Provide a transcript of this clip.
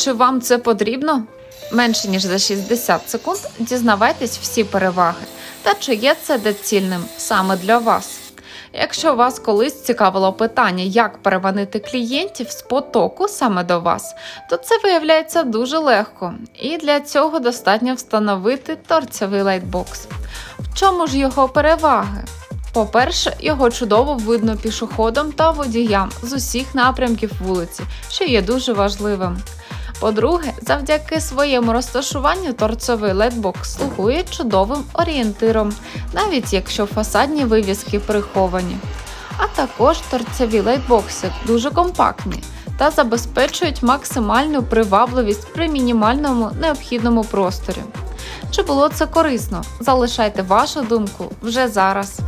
Чи вам це потрібно? Менше ніж за 60 секунд дізнавайтесь всі переваги та чи є це доцільним саме для вас. Якщо вас колись цікавило питання, як переманити клієнтів з потоку саме до вас, то це виявляється дуже легко, і для цього достатньо встановити торцевий лайтбокс. В чому ж його переваги? По-перше, його чудово видно пішоходам та водіям з усіх напрямків вулиці, що є дуже важливим. По-друге, завдяки своєму розташуванню торцевий ледбокс слугує чудовим орієнтиром, навіть якщо фасадні вивіски приховані. А також торцеві лайтбокси дуже компактні та забезпечують максимальну привабливість при мінімальному необхідному просторі. Чи було це корисно? Залишайте вашу думку вже зараз.